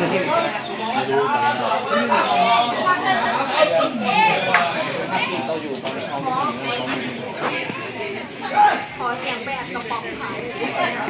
ขอเสียงแปอัดกระป๋องเขา